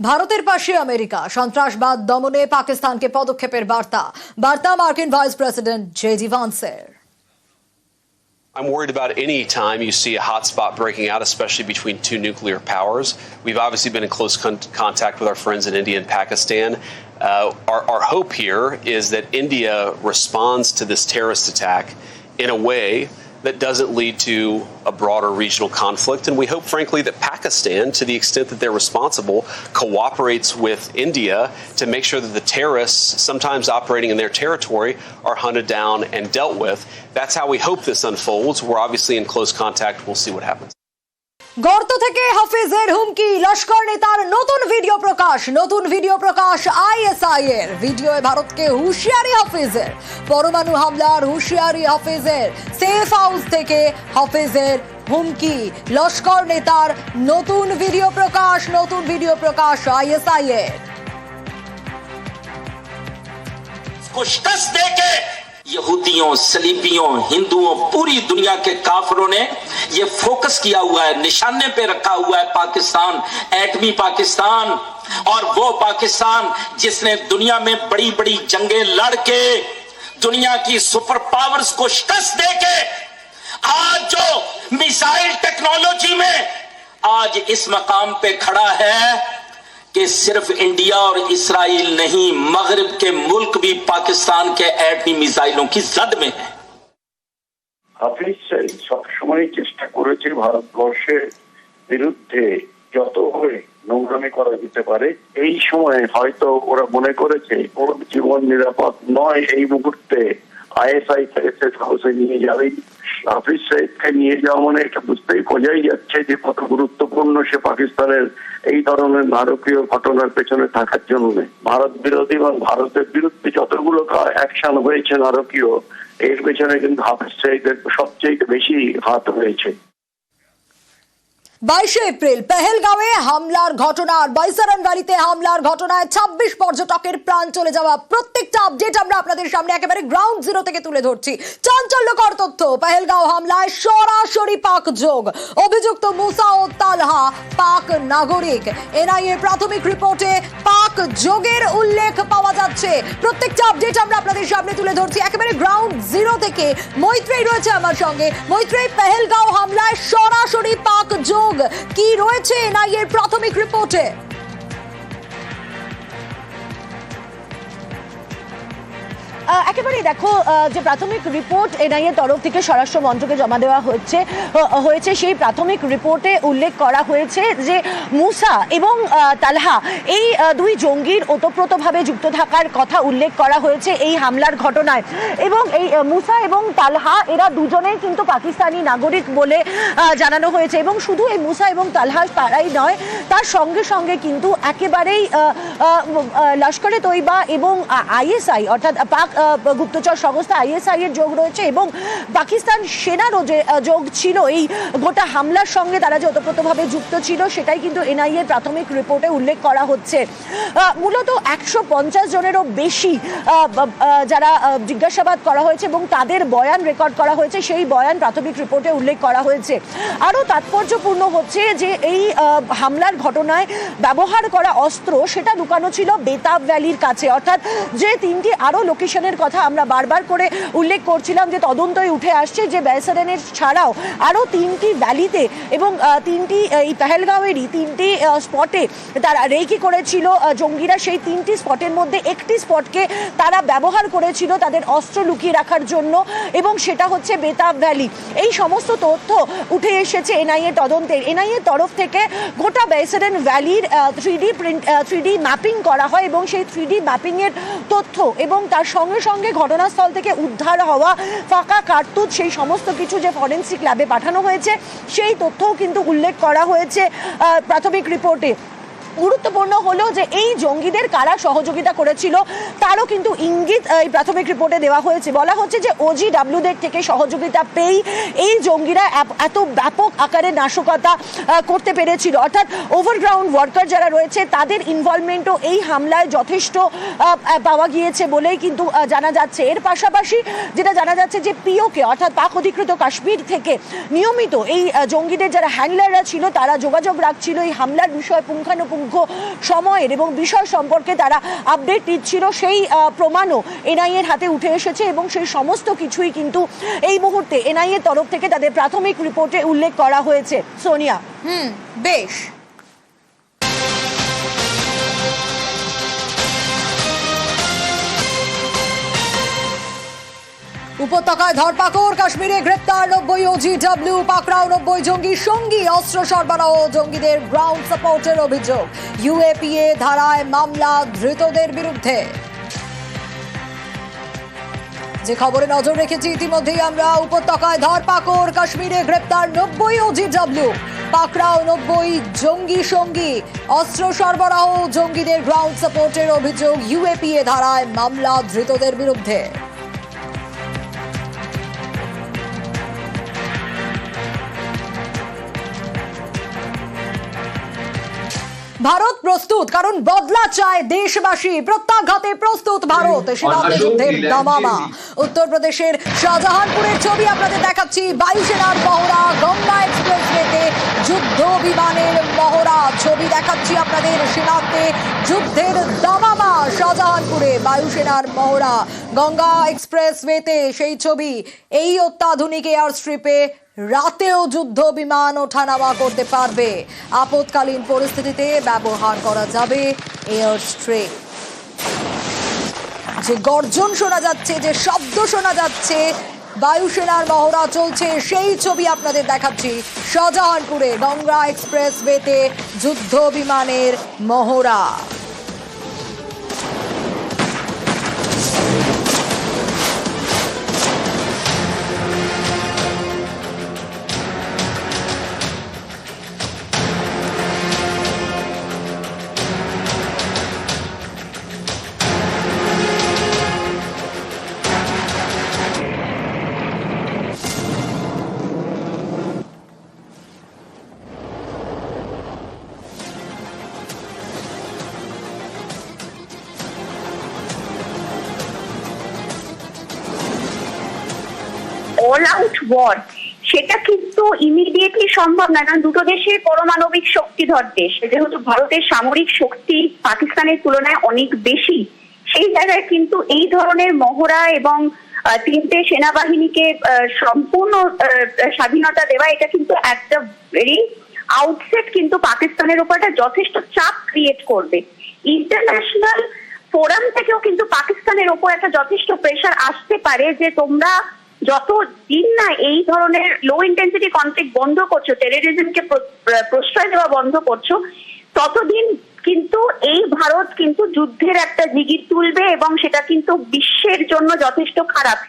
ভারতের পাশে আমেরিকা সন্ত্রাসবাদ দমনে পাকিস্তানকে পদক্ষেপের বার্তা বার্তা মার্কিন ভাইস প্রেসিডেন্ট জেডি ভান্সের I'm worried about any time you see a hotspot breaking out, especially between two nuclear powers. We've obviously been in close con- contact with our friends in India and Pakistan. Uh, our, our hope here is that India responds to this terrorist attack in a way that doesn't lead to a broader regional conflict. And we hope, frankly, that Pakistan, to the extent that they're responsible, cooperates with India to make sure that the terrorists, sometimes operating in their territory, are hunted down and dealt with. That's how we hope this unfolds. We're obviously in close contact. We'll see what happens. গর্ত থেকে হাফিজের হুমকি, লস্কর নেতার নতুন video প্রকাশ, নতুন video প্রকাশ ISI এর। ভিডিওয়ে ভারতকে হুঁশিয়ারি হাফিজের, পরমাণু হামলার হুঁশিয়ারি হাফিজের। সেফ হাউস থেকে হাফিজের হুমকি, লস্কর নেতার নতুন ভিডিও প্রকাশ, নতুন ভিডিও প্রকাশ আইএসআই এর। یہودیوں سلیبیوں ہندوؤں، پوری دنیا کے کافروں نے یہ فوکس کیا ہوا ہے، نشانے پہ رکھا ہوا ہے پاکستان، ایٹمی پاکستان، اور وہ پاکستان جس نے دنیا میں بڑی بڑی جنگیں لڑ کے، دنیا کی سپر پاورز کو شکست دے کے، آج جو میزائل ٹیکنالوجی میں، آج اس مقام پہ کھڑا ہے कि सिर्फ इंडिया और इसराइल नहीं मगरब के मुल्क भी पाकिस्तान के एटमी मिसाइलों की जद में है হাফিজ সাহেব সবসময় চেষ্টা করেছে ভারতবর্ষের বিরুদ্ধে যত করে নোংরামি করা যেতে পারে এই সময়ে হয়তো ওরা মনে করেছে ওর জীবন নিরাপদ নয় এই মুহূর্তে আইএসআই সেফ হাউসে নিয়ে যাবেই হাফিজ সাহেবকে নিয়ে যাওয়া মানে এটা বুঝতেই বোঝাই যাচ্ছে যে কত গুরুত্বপূর্ণ সে পাকিস্তানের এই ধরনের নারকীয় ঘটনার পেছনে থাকার জন্য ভারত বিরোধী এবং ভারতের বিরুদ্ধে যতগুলো অ্যাকশন হয়েছে নারকীয় এর পেছনে কিন্তু হাফিজ সাহেবের সবচেয়ে বেশি হাত হয়েছে বাইশে এপ্রিল, পেহেলগাঁওয়ে হামলার ঘটনার, বাইসারান ভ্যালিতে হামলার ঘটনায় ছাব্বিশ পর্যটকের প্রাণ চলে যাওয়া। প্রত্যেকটা আপডেট আমরা আপনাদের সামনে একেবারে গ্রাউন্ড জিরো থেকে তুলে ধরছি। চাঞ্চল্যকর তথ্য, পেহেলগাঁও হামলায় সরাসরি পাক যোগ। অভিযুক্ত মুসা ও তালহা, পাক নাগরিক। এনআইএ প্রাথমিক রিপোর্টে পাক যোগের উল্লেখ পাওয়া যাচ্ছে। প্রত্যেকটা আপডেট আমরা আপনাদের সামনে তুলে ধরছি একেবারে গ্রাউন্ড জিরো থেকে। মৈত্রেই রয়েছে আমার সঙ্গে। মৈত্রেই পেহেলগাঁও হামলায় সরাসরি পাক যোগ। কি রয়েছে এনআইএর প্রাথমিক রিপোর্টে? একেবারেই দেখো যে প্রাথমিক রিপোর্ট এনআইএ তরফ থেকে স্বরাষ্ট্র মন্ত্রকে জমা দেওয়া হচ্ছে হয়েছে, সেই প্রাথমিক রিপোর্টে উল্লেখ করা হয়েছে যে মুসা এবং তালহা, এই দুই জঙ্গির ওতপ্রোতভাবে যুক্ত থাকার কথা উল্লেখ করা হয়েছে এই হামলার ঘটনায়। এবং এই মুসা এবং তালহা, এরা দুজনেই কিন্তু পাকিস্তানি নাগরিক বলে জানানো হয়েছে। এবং শুধু এই মুসা এবং তালহা তারাই নয়, তার সঙ্গে সঙ্গে কিন্তু একেবারেই লস্করে তৈবা এবং আইএসআই, অর্থাৎ পাক গুপ্তচর সংস্থা আইএসআই এর যোগ রয়েছে এবং পাকিস্তান সেনারও যে যোগ ছিল, এই গোটা হামলার সঙ্গে তারা যে ওতপ্রোতভাবে যুক্ত ছিল, সেটাই কিন্তু এনআইএ প্রাথমিক রিপোর্টে উল্লেখ করা হচ্ছে। মূলত একশো পঞ্চাশ জনেরও বেশি যারা জিজ্ঞাসাবাদ করা হয়েছে এবং তাদের বয়ান রেকর্ড করা হয়েছে, সেই বয়ান প্রাথমিক রিপোর্টে উল্লেখ করা হয়েছে। আরও তাৎপর্যপূর্ণ হচ্ছে যে, এই হামলার ঘটনায় ব্যবহার করা অস্ত্র, সেটা লুকানো ছিল বেতাব ভ্যালির কাছে। অর্থাৎ যে তিনটি আরও লোকেশনের কথা আমরা বারবার করে উল্লেখ করছিলাম যে তদন্তই উঠে আসছে যে বেসারেনের ছাড়াও আরও তিনটি ভ্যালিতে এবং তিনটি এই পেহেলগাঁওয়েরই তিনটি স্পটে তারা রেকি করেছিল জঙ্গিরা। সেই তিনটি স্পটের মধ্যে একটি স্পটকে তারা ব্যবহার করেছিল তাদের অস্ত্র লুকিয়ে রাখার জন্য এবং সেটা হচ্ছে বেতাব ভ্যালি। এই সমস্ত তথ্য উঠে এসেছে এনআইএ তদন্তের এনআইএ তরফ থেকে গোটা Baisaran ভ্যালির three D print three D mapping করা হয় এবং সেই থ্রি ডি ম্যাপিংয়ের তথ্য এবং তার সঙ্গে সঙ্গে সঙ্গে ঘটনাস্থল থেকে উদ্ধার হওয়া ফাঁকা কার্তুজ, সেই সমস্ত কিছু যে ফরেন্সিক ল্যাবে পাঠানো হয়েছে, সেই তথ্যও কিন্তু উল্লেখ করা হয়েছে প্রাথমিক রিপোর্টে গুরুত্বপূর্ণ হলো যে এই জঙ্গিদের কারা সহযোগিতা করেছিল, তারও কিন্তু ইঙ্গিত এই প্রাথমিক রিপোর্টে দেওয়া হয়েছে। বলা হচ্ছে যে ওজি ডাব্লিউদের থেকে সহযোগিতা পেয়েই এই জঙ্গিরা এত ব্যাপক আকারে নাশকতা করতে পেরেছিল। অর্থাৎ ওভারগ্রাউন্ড ওয়ার্কার যারা রয়েছে, তাদের ইনভলভমেন্টও এই হামলায় যথেষ্ট পাওয়া গিয়েছে বলেই কিন্তু জানা যাচ্ছে। এর পাশাপাশি যেটা জানা যাচ্ছে যে পিওকে অর্থাৎ পাক অধিকৃত কাশ্মীর থেকে নিয়মিত এই জঙ্গিদের যারা হ্যান্ডলাররা ছিল, তারা যোগাযোগ রাখছিল এই হামলার বিষয়ে পুঙ্খানুপুঙ্খ সংখ্য সময়ের এবং বিষয় সম্পর্কে তারা আপডেট দিচ্ছিল সেই প্রমাণও এনআইএর হাতে উঠে এসেছে এবং সেই সমস্ত কিছুই কিন্তু এই মুহূর্তে এনআইএর তরফ থেকে তাদের প্রাথমিক রিপোর্টে উল্লেখ করা হয়েছে। সোনিয়া। হুম, বেশ। উপত্যকায় ধরপাকড়, কাশ্মীরে গ্রেপ্তার নব্বই ওজিডব্লিউ পাকড়াও নব্বই জঙ্গি সঙ্গী, অস্ত্র সরবরাহ জঙ্গিদের গ্রাউন্ড সাপোর্টের অভিযোগ। ইউএপিএ ধারায় মামলা ধৃতদের বিরুদ্ধে। যে খবরে নজর রেখেছি, ইতিমধ্যেই আমরা উপত্যকায় ধরপাকড়, কাশ্মীরে গ্রেপ্তার নব্বই ওজিডব্লিউ পাকড়াও নব্বই জঙ্গি সঙ্গী, অস্ত্র সরবরাহ জঙ্গিদের গ্রাউন্ড সাপোর্টের অভিযোগ। ইউএপিএ ধারায় মামলা ধৃতদের বিরুদ্ধে। ভারত প্রস্তুত কারণ বদলা চায় দেশবাসী। প্রত্যাঘাতে প্রস্তুত ভারত সীমান্তে যুদ্ধের দামামা। উত্তরপ্রদেশের শাহজাহানপুরের ছবি আপনাদের দেখাচ্ছি। বায়ুসেনার মহড়া, গঙ্গা এক্সপ্রেস এক্সপ্রেসওয়েতে যুদ্ধ বিমানের মহড়া। ছবি দেখাচ্ছি আপনাদের সীমান্তে যুদ্ধের দামামা শাহজাহানপুরে বায়ুসেনার মহড়া। গঙ্গা এক্সপ্রেসওয়েতে সেই ছবি। এই অত্যাধুনিক এয়ার স্ট্রিপে রাতেও যুদ্ধ বিমান ওঠানামা করতে পারবে। আপৎকালীন পরিস্থিতিতে ব্যবহার করা যাবে এয়ার স্ট্রিপ। যে গর্জন শোনা যাচ্ছে, যে শব্দ শোনা যাচ্ছে, বায়ুসেনার মহড়া চলছে, সেই ছবি আপনাদের দেখাচ্ছি। শাহজাহানপুরে গঙ্গা এক্সপ্রেস ওয়েতে যুদ্ধ বিমানের মহড়া। অল আউট ওয়ার সেটা কিন্তু ইমিডিয়েটলি সম্ভব না কারণ দুটো দেশের পরমাণবিক শক্তিধর দেশ, যেহেতু ভারতের সামরিক শক্তি পাকিস্তানের তুলনায় অনেক বেশি, সেই জায়গায় কিন্তু এই ধরনের মহড়া এবং তিনটে সেনাবাহিনীকে সম্পূর্ণ স্বাধীনতা দেওয়া, এটা কিন্তু একটা ভেরি আউটসেট কিন্তু পাকিস্তানের উপর একটা যথেষ্ট চাপ ক্রিয়েট করবে। ইন্টারন্যাশনাল ফোরাম থেকেও কিন্তু পাকিস্তানের ওপর একটা যথেষ্ট প্রেশার আসতে পারে যে তোমরা যত দিন না এই ধরনের লো ইন্টেন্সিটি কনফ্লিক্ট বন্ধ করছ টেরোরিজমকে প্রশ্রয় দেওয়া বন্ধ করছ, ততদিন কিন্তু এই ভারত কিন্তু যুদ্ধের একটা জিগির তুলবে এবং সেটা কিন্তু বিশ্বের জন্য যথেষ্ট খারাপ।